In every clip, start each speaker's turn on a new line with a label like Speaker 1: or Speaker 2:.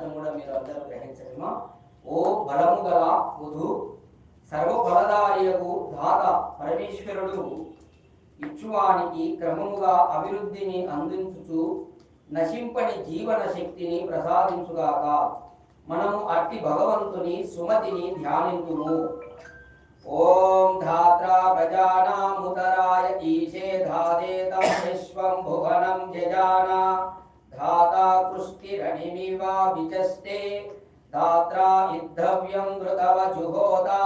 Speaker 1: అర్థం కూడా మీరు అందరూ గ్రహించడమా ఓ బలము గల వధు సర్వఫలదారియకు దాత పరమేశ్వరుడు ఇచ్చువానికి క్రమముగా అభివృద్ధిని అందించుచు నశింపని జీవన శక్తిని ప్రసాదించుగాక. మనము అట్టి భగవంతుని సుమతిని ధ్యానించుము ఓం ధాత్రా ప్రజానాముతరాయ ఈశే ధాదేతం విశ్వం భువనం జజానా కృష్టిరణిమివ విచస్తే ధాత్రా ఇద్ధవ్యం కృతవ జుహోదా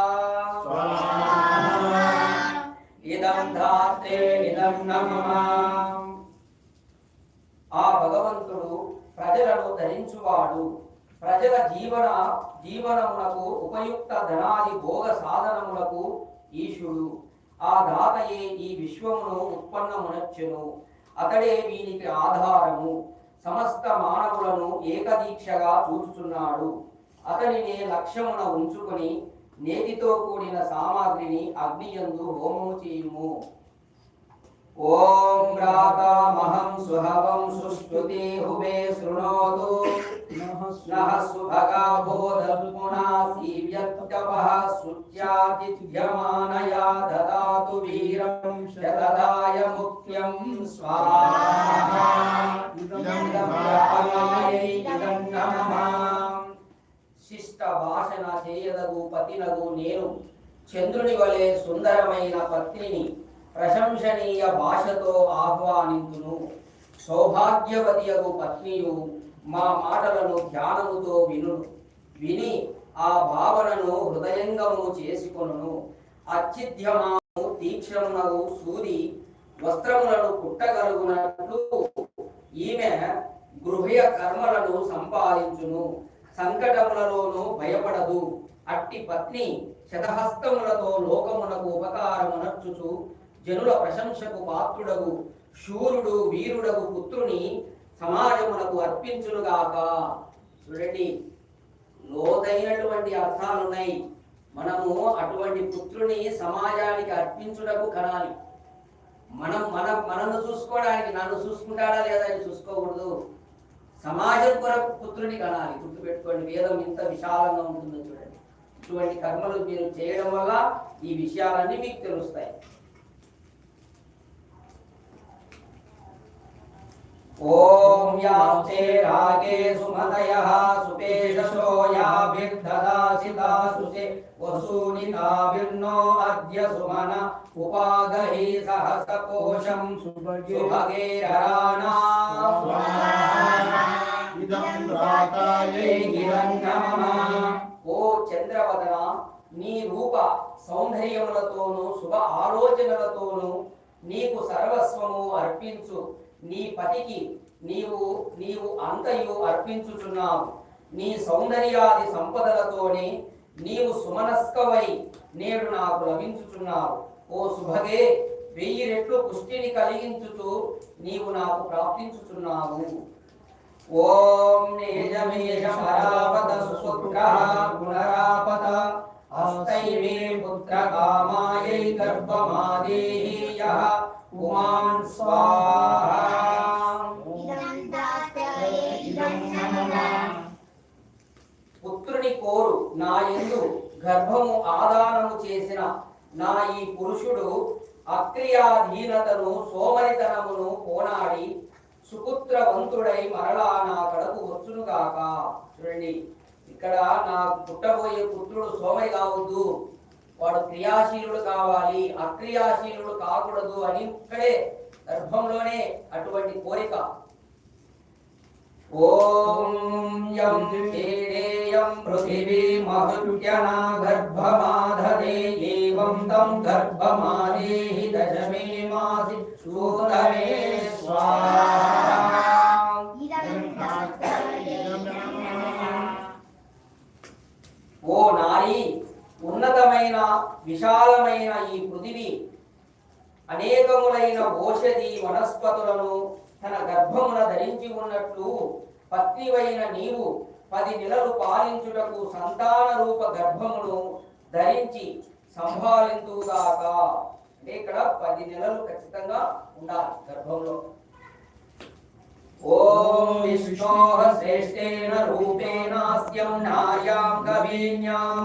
Speaker 1: ఇదం ధాత్రే ఇదం నమః ఆ భగవంతుడు ప్రజలను ధరించువాడు. ప్రజల జీవన జీవనమునకు ఉపయుక్త ధనాది భోగ సాధనములకు ఈశుడు ఆ దాతయే ఈ విశ్వమును ఉత్పన్నమునచ్చును. అతడే వీనికి ఆధారము. సమస్త మానవులను ఏకదీక్షగా చూచుచున్నాడు. అతనినే లక్ష్యమున ఉంచుకొని నేతితో కూడిన సామాగ్రిని అగ్నియందు హోమము చేయుము. ఓం రాతామహం సుహవం సుష్టుతి హువే శృణోతు. నః సుభగా బోధపునా సీవ్యత్తవః శుచ్యాతిథ్యమానయా దదాతు వీరం శతదాయ ముఖ్యం స్వాహా. తెలియదగు పతినగు నేను చంద్రుని వలె సుందరమైన పత్నిని ప్రశంసనీయ భాషతో ఆహ్వానింతును. సౌభాగ్యవతియగు పత్నియు మా మాటలను ధ్యానముతో విను విని ఆ భావనను హృదయంగము చేసుకొనును. అచ్చిద్యమాను తీక్షణమునగు సూది వస్త్రములను కుట్టగలుగునట్లు ఈమె గృహ్య కర్మలను సంపాదించును. సంకటములలోనూ భయపడదు. అట్టి పత్ని శతహస్తములతో లోకమునకు ఉపకారమునర్చుచు జనుల ప్రశంసకు పాత్రుడగు. శూరుడు వీరుడగు పుత్రుని సమాజమునకు అర్పించునుగాక. చూడండి లోతైనటువంటి అర్థాలున్నాయి. మనము అటువంటి పుత్రుని సమాజానికి అర్పించుటకు కనాలి మనం మన మనను చూసుకోవడానికి నన్ను చూసుకుంటాడా లేదా అని చూసుకోకూడదు. సమాజం కొరకు పుత్రుని కనాలి. గుర్తుపెట్టుకోండి వేదం ఇంత విశాలంగా ఉంటుందో చూడండి. ఇటువంటి కర్మలు మీరు చేయడం వల్ల ఈ విషయాలన్నీ మీకు తెలుస్తాయి. ఓం యాస్తే రాగే సుమతయః సుపేషశో యాభిర్దదాసిదాసుసే వసూనితాభిర్నో అద్య సుమన ఉపాగహి సహసకోశం సుభగేరాణా
Speaker 2: ఇదం రాకాయై
Speaker 1: ఓ చంద్రవదన నీ రూప సౌందర్యములతోనూ శుభ ఆలోచనలతోనూ నీకు సర్వస్వము అర్పించు. నీ పతికి నీవు నీవు అంతయు అర్పించుచున్నావు. నీ సౌందర్యాది సంపదలతోనే నీవు సుమనస్కవై నేడు నాకు లభించుచున్నావు. ఓ శుభగే వెయ్యి రెట్లు పుష్టిని కలిగించుతూ నీవు నాకు ప్రాప్తించుచున్నావు. ఓం నేజమేషమరాపత సుపుత్రః పునరాపత హస్తైమే పుత్ర కామాయై యః. ఉమాన్ స్వాహ పుత్రుని కోరు. నా ఎందు గర్భము ఆదానము చేసిన నా ఈ పురుషుడు అక్రియాధీనతను సోమరితనమును పోనాడి సుపుత్రవంతుడై మరలా నా కడకు వచ్చునుగాక చూడండి ఇక్కడ నా పుట్టబోయే పుత్రుడు సోమరి కావద్దు. వాడు క్రియాశీలుడు కావాలి. అక్రియాశీలుడు కాకూడదు అని ఇక్కడే గర్భంలోనే అటువంటి కోరిక. ఓం యం తేనేయం పృథివీ మహుత్యనా గర్భమాధదే ఏవం తం గర్భమాదేహి దశమే మాసి సూతమే ఓ నారీ ఉన్నతమైన విశాలమైన ఈ పృథివీ అనేకములైన ఓషధి వనస్పతులను తన గర్భమున ధరించి ఉన్నట్లు పత్నివైన నీవు పది నెలలు పాలించుటకు సంతాన రూప గర్భమును ధరించి సంభాలింతుగాక. అంటే ఇక్కడ పది నెలలు ఖచ్చితంగా ఉండాలి గర్భంలో. ఓం విష్ణోః శ్రేష్ఠేన రూపేణాస్యం నార్యాం కవీన్యాం.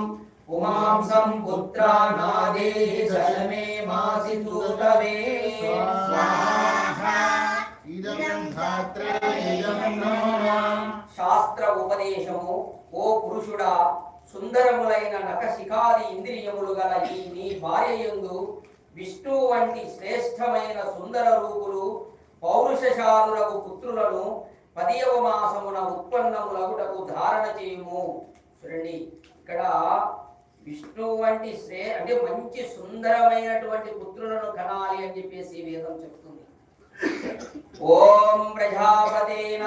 Speaker 1: పుమాంసం పుత్రానాదేహి సలమే మాసి సూతవే
Speaker 2: స్వాహా.
Speaker 1: శాస్త్ర ఉపదేశము ఓ పురుషుడా సుందరములైన నఖశిఖాది ఇంద్రియములు గల ఈ నీ భార్యయందు విష్ణు వంటి శ్రేష్టమైన సుందర రూపులు పౌరుషశాలులకు పుత్రులను పదియవ మాసమున ఉత్పన్నములగుటకు ధారణ చేయుము. చూడండి ఇక్కడ విష్ణు వంటి శ్రే అంటే మంచి సుందరమైనటువంటి పుత్రులను కనాలి అని చెప్పేసి వేదం చెప్తుంది. ॐ प्रजापतेन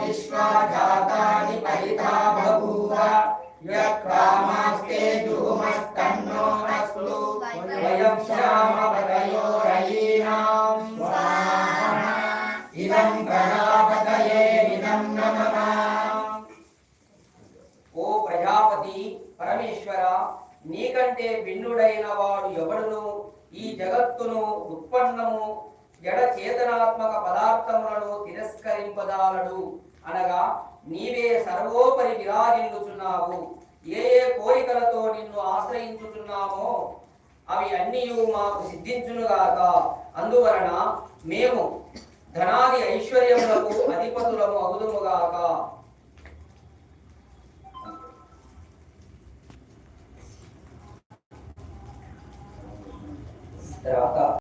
Speaker 1: విశ్వాజాతాని పరితా బభూవ యక్రామాస్తే జుహుమస్తన్నో అస్తు వయం శ్యామపదయోరయీనాం. స్వాహా ఇదం प्रजापतये ఇదం नमः ఓ ప్రజాపతి పరమేశ్వర నీకంటే భిన్నుడైన వాడు ఎవడును? ఈ జగత్తును ఉత్పన్నము జడ చేతనాత్మక పదార్థములను తిరస్కరింపదాలడు అనగా నీవే సర్వోపరి విరాజిల్లుచున్నావు. ఏ ఏ కోరికలతో నిన్ను ఆశ్రయించుచున్నామో అవి అన్నీ మాకు సిద్ధించునుగాక. అందువలన మేము ధనాది ఐశ్వర్యములకు అధిపతులము అగుదుముగాక తర్వాత